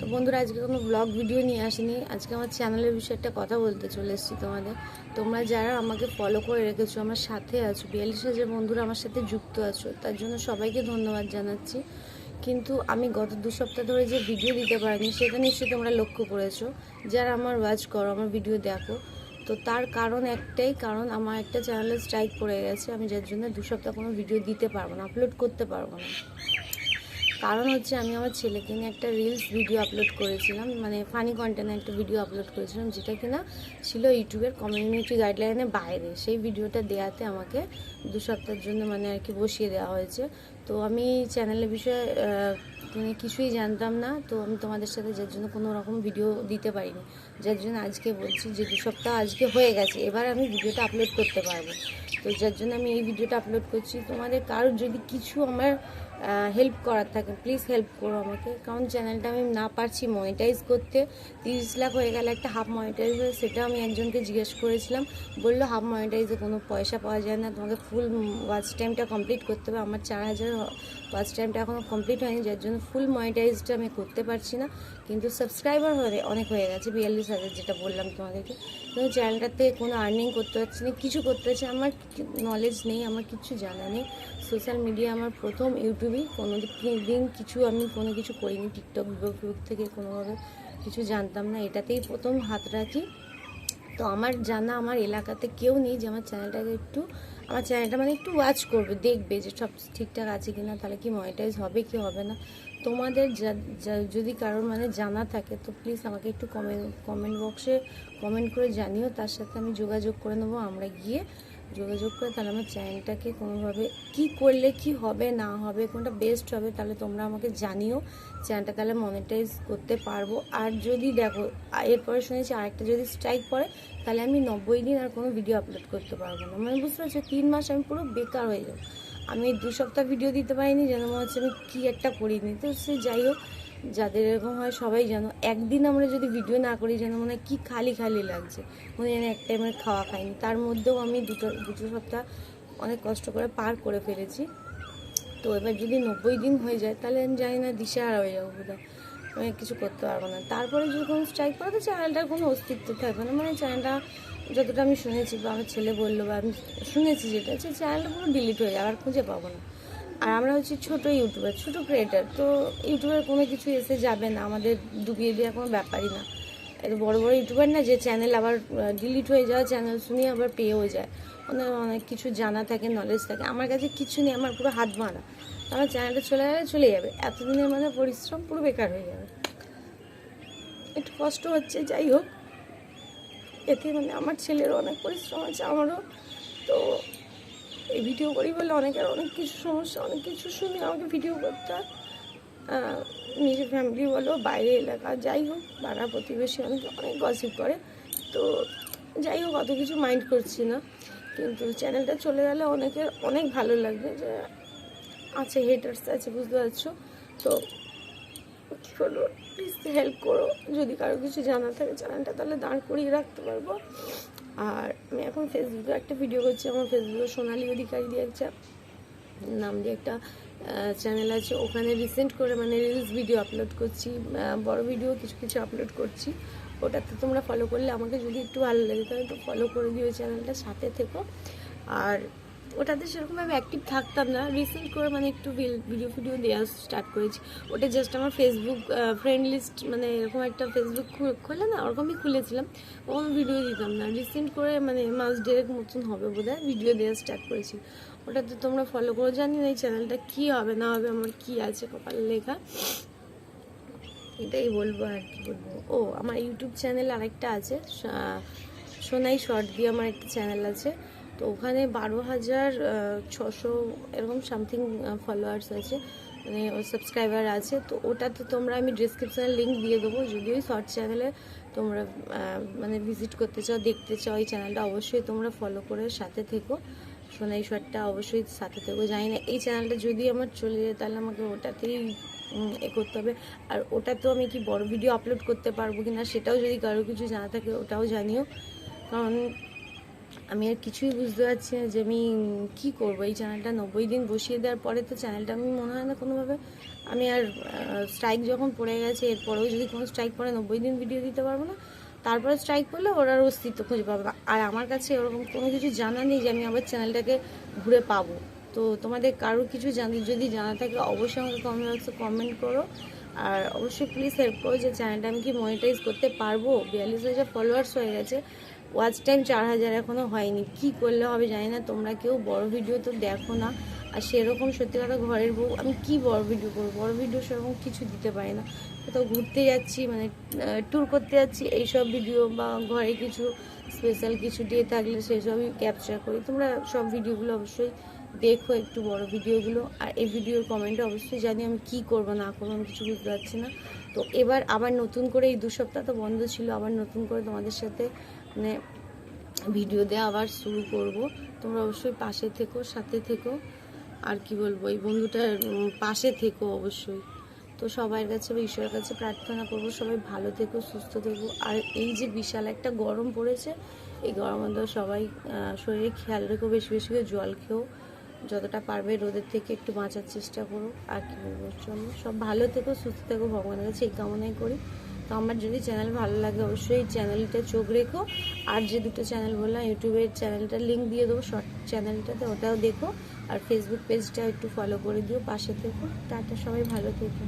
তো বন্ধুরা, আজকে কোনো ব্লগ ভিডিও নিয়ে আসিনি। আজকে আমার চ্যানেলের বিষয়ে একটা কথা বলতে চলে এসেছি তোমাদের। তোমরা যারা আমাকে ফলো করে রেখেছো, আমার সাথে আছো বিয়াল্লিশ হাজার বন্ধুরা আমার সাথে যুক্ত আছো, তার জন্য সবাইকে ধন্যবাদ জানাচ্ছি। কিন্তু আমি গত দু সপ্তাহ ধরে যে ভিডিও দিতে পারিনি, সেটা নিশ্চয়ই তোমরা লক্ষ্য করেছ। যারা আমার ওয়াচ করো, আমার ভিডিও দেখো, তো তার কারণ একটাই, কারণ আমার একটা চ্যানেলে স্ট্রাইক পড়ে গেছে। আমি যার জন্য দু সপ্তাহ কোনো ভিডিও দিতে পারব না আপলোড করতে পারব না। কারণ হচ্ছে আমি আমার ছেলেকে নিয়ে একটা রিলস ভিডিও আপলোড করেছিলাম মানে ফানি কন্টেন্ট একটা ভিডিও আপলোড করেছিলাম, যেটা কিনা ছিল ইউটিউবের কমিউনিটি গাইডলাইনের বাইরে। সেই ভিডিওটা দেওয়াতে আমাকে দু সপ্তাহের জন্য মানে আর কি বসিয়ে দেওয়া হয়েছে। তো আমি চ্যানেলের বিষয়ে মানে কিছুই জানতাম না, তো আমি তোমাদের সাথে যার জন্য কোনো রকম ভিডিও দিতে পারিনি। যার জন্য আজকে বলছি যে দু সপ্তাহ আজকে হয়ে গেছে, এবার আমি ভিডিওটা আপলোড করতে পারব। তো যার জন্য আমি এই ভিডিওটা আপলোড করছি। তোমাদের কারোর যদি কিছু আমার হেল্প করার থাকে। প্লিজ হেল্প করো আমাকে। কারণ চ্যানেলটা আমি না পারছি মনিটাইজ করতে। তিরিশ লাখ হয়ে গেলে একটা হাফ মনিটাইজ হয়ে, সেটা আমি একজনকে জিজ্ঞেস করেছিলাম। বলল হাফ মনিটাইজে কোনো পয়সা পাওয়া যায় না। তোমাকে ফুল ওয়াচ টাইমটা কমপ্লিট করতে হবে। আমার চার হাজার ওয়াচ টাইমটা এখনও কমপ্লিট হয়নি, যার জন্য ফুল মনিটাইজটা আমি করতে পারছি না। কিন্তু সাবস্ক্রাইবার হয়ে অনেক হয়ে গেছে, বিয়াল্লিশ হাজার যেটা বললাম তোমাদেরকে। কিন্তু চ্যানেলটাতে কোনো আর্নিং করতে পারছি না, কিছু করতে পারছি আমার নলেজ নেই, আমার কিছু জানা নেই। সোশ্যাল মিডিয়া আমার প্রথম ইউটিউবেই কোনো দিন কিছু আমি কোনো কিছু করিনি টিকটক ফেসবুক থেকে কোনোভাবে কিছু জানতাম না, এটাতেই প্রথম হাত রাখি। তো আমার জানা আমার এলাকাতে কেউ নেই যে আমার চ্যানেলটাকে একটু, আমার চ্যানেলটা মানে একটু ওয়াচ করবে, দেখবে যে সব ঠিকঠাক আছে কি না তাহলে কি মনিটাইজ হবে, কি হবে না। তোমাদের যদি কারোর মানে জানা থাকে, তো প্লিজ আমাকে একটু কমেন্ট কমেন্ট বক্সে কমেন্ট করে জানিও, তার সাথে আমি যোগাযোগ করে নেব, আমরা গিয়ে যোগাযোগ করে তাহলে আমার চ্যানেলটাকে কোনোভাবে কি করলে কি হবে, না হবে, কোনটা বেস্ট হবে, তাহলে তোমরা আমাকে জানিও। চ্যানেলটা তাহলে মনিটাইজ করতে পারব। আর যদি দেখো, এরপরে শুনেছি আরেকটা যদি স্ট্রাইক পড়ে, তাহলে আমি নব্বই দিন আর কোনো ভিডিও আপলোড করতে পারব না। মানে বুঝতে পারছ, তিন মাস আমি পুরো বেকার হয়ে যাব। আমি দু সপ্তাহ ভিডিও দিতে পারিনি, যেন মনে হচ্ছে আমি কী একটা করিনি। তো সে যাই হোক যাদের এরকম হয় সবাই জানো একদিন আমরা যদি ভিডিও না করি যেন মনে হয় কী খালি খালি লাগছে। মনে যেন এক টাইমের খাওয়া খাইনি। তার মধ্যেও আমি দুটো দুটো সপ্তাহ অনেক কষ্ট করে পার করে ফেলেছি। তো এবার যদি নব্বই দিন হয়ে যায়, তাহলে আমি জানি না দিশেহারা হয়ে যাব বোধহয় আমি কিছু করতে পারব না। তারপরে যদি কোনো স্ট্রাইক পড়ে তো চ্যানেলটার কোনো অস্তিত্ব থাকবে না। মানে চ্যানেলটা যতটা আমি শুনেছি বা আমার ছেলে বলল বা আমি শুনেছি যেটা, যে চ্যানেলটা পুরো ডিলিট হয়ে যাবে আর খুঁজে পাবো না। আর আমরা হচ্ছে ছোট ইউটিউবার, ছোট ক্রিয়েটার তো ইউটিউবের কোনো কিছু এসে যাবে না, আমাদের ডুবিয়ে দেওয়া কোনো ব্যাপারই না। এত বড় বড় ইউটিউবার না যে চ্যানেল আবার ডিলিট হয়ে যাওয়া চ্যানেল শুনিয়ে আবার পেয়েও যায়। অনেক অনেক কিছু জানা থাকে নলেজ থাকে। আমার কাছে কিছু নেই, আমার পুরো হাত মারা আমার চ্যানেলটা চলে গেলে চলে যাবে। এতদিনের মানে পরিশ্রম পুরো বেকার হয়ে যাবে। একটু কষ্ট হচ্ছে, যাই হোক। এতে মানে আমার ছেলেরও অনেক পরিশ্রম আছে, আমারও। তো এই ভিডিও করি বলে অনেকের অনেক কিছু সমস্যা, অনেক কিছু শুনে আমাকে ভিডিও করতে হয়। নিজের ফ্যামিলি বলো বাইরে এলাকা, যাই হোক, পাড়া প্রতিবেশী অনেকে অনেক গসিপ করে। তো যাই হোক, অত কিছু মাইন্ড করছি না। কিন্তু চ্যানেলটা চলে গেলে অনেকের অনেক ভালো লাগবে যে, আছে হেটার্স আছে, বুঝতে পারছ? তো কী করব প্লিজ হেল্প করো। যদি কারও কিছু জানা থাকে চ্যানেলটা তাহলে দাঁড় করিয়ে রাখতে পারব। আর আমি এখন ফেসবুকে একটা ভিডিও করছি, আমার ফেসবুকে সোনালি অধিকারী দিয়ে একটা, নাম দিয়ে একটা চ্যানেল আছে। ওখানে রিসেন্ট করে মানে রিলস ভিডিও আপলোড করছি বড় ভিডিও কিছু কিছু আপলোড করছি। ওটাতে তোমরা ফলো করলে আমাকে যদি একটু ভালো লাগে, তাহলে একটু ফলো করে দিও চ্যানেলটা সাথে থেকো। আর ওটাতে সেরকম আমি অ্যাক্টিভ থাকতাম না। রিসেন্ট করে মানে একটু ভিডিও ভিডিও দেওয়া স্টার্ট করেছি। ওটা জাস্ট আমার ফেসবুক ফ্রেন্ড লিস্ট মানে এরকম একটা ফেসবুক খোলে না, ওরকমই খুলেছিলাম। ওরকম ভিডিও দিতাম না। রিসেন্ট করে মানে মাস ডেরেক মতন হবে বোধ ভিডিও দেওয়া স্টার্ট করেছি। ওটাতে তোমরা ফলো করো। জানি না এই চ্যানেলটা কী হবে, না হবে, আমার কী আছে কপাল লেখা। এটাই বলব আর কি বলব। ও, আমার ইউটিউব চ্যানেল আরেকটা আছে। সোনাই শর্ট দিয়ে আমার একটা চ্যানেল আছে। তো ওখানে বারো হাজার ছশো এরকম সামথিং ফলোয়ার্স আছে মানে সাবস্ক্রাইবার আছে, তো ওটাতে তোমরা আমি ডিসক্রিপশানে লিঙ্ক দিয়ে দেবো। যদি ওই শর্ট চ্যানেলে তোমরা মানে ভিজিট করতে চাও, দেখতে চাও এই চ্যানেলটা অবশ্যই তোমরা ফলো করে সাথে থেকো। সোনাই শর্টটা অবশ্যই সাথে থেকো, জানি না, এই চ্যানেলটা যদি আমার চলে যায়, তাহলে আমাকে ওটাতেই এ করতে হবে। আর ওটাতেও আমি কি বড় ভিডিও আপলোড করতে পারব কি না সেটাও যদি কারও কিছু জানা থাকে, ওটাও জানিও। কারণ আমি আর কিছুই বুঝতে পারছি না যে আমি কি করব। এই চ্যানেলটা নব্বই দিন বসিয়ে দেওয়ার পরে তো চ্যানেলটা আমি, মনে হয় না কোনোভাবে আমি আর স্ট্রাইক যখন পড়ে গেছে, এরপরেও যদি কোনো স্ট্রাইক পড়ে, নব্বই দিন ভিডিও দিতে পারব না। তারপরে স্ট্রাইক ওর আর অস্তিত্ব খুঁজে পাবে না। আর আমার কাছে ওরকম কোনো কিছু জানা নেই যে আমি আবার চ্যানেলটাকে ঘুরে পাবো। তো তোমাদের কারোর কিছু জানি, যদি জানা থাকে, অবশ্যই আমাকে কমেন্ট বক্সে কমেন্ট করো। আর অবশ্যই প্লিজ হেল্প করো যে চ্যানেলটা আমি কি মনিটাইজ করতে পারব? বিয়াল্লিশ হাজার ফলোয়ার্স হয়ে গেছে। ওয়াচ টাইম চার হাজার এখনও হয়নি। কি করলে হবে জানি না, তোমরা কেউ বড় ভিডিও তো দেখো না। আর সেরকম সত্যি কথা ঘরের বউ, আমি কি বড় ভিডিও করব? বড় ভিডিও সেরকম কিছু দিতে পারি না। কোথাও ঘুরতে যাচ্ছি মানে ট্যুর করতে যাচ্ছি, এইসব ভিডিও বা ঘরে কিছু স্পেশাল কিছু দিয়ে থাকলে সেসবই ক্যাপচার করি। তোমরা সব ভিডিওগুলো অবশ্যই দেখো, একটু বড় ভিডিওগুলো আর এই ভিডিওর কমেন্টে অবশ্যই জানি আমি কি করব, না করব, আমি কিছু বুঝতে পারছি না। তো এবার আবার নতুন করে এই দু সপ্তাহ তো বন্ধ ছিল, আবার নতুন করে তোমাদের সাথে মানে ভিডিও দেওয়া আবার শুরু করব। তোমরা অবশ্যই পাশে থেকো, সাথে থেকো। আর কি বলব, এই বন্ধুটার পাশে থেকো অবশ্যই। তো সবার কাছে বা ঈশ্বরের কাছে প্রার্থনা করব, সবাই ভালো থেকো, সুস্থ থেকো। আর এই যে বিশাল একটা গরম পড়েছে, এই গরমের মধ্যে সবাই শরীরে খেয়াল রেখো, বেশি বেশি করে জল খেও। যতটা পারবে রোদের থেকে একটু বাঁচার চেষ্টা করো। আর কি বলব সব ভালো থেকো, সুস্থ থেকো, ভগবানের কাছে এই কামনাই করি। তো আমার যদি চ্যানেল ভালো লাগে অবশ্যই চ্যানেলটা চোখ রেখো। আর যে দুটো চ্যানেল বললাম, ইউটিউবের চ্যানেলটা লিঙ্ক দিয়ে দেবো শর্ট চ্যানেলটাতে ওটাও দেখো। আর ফেসবুক পেজটা একটু ফলো করে দিও, পাশে থেকো। টাটা, সবাই ভালো থেকো।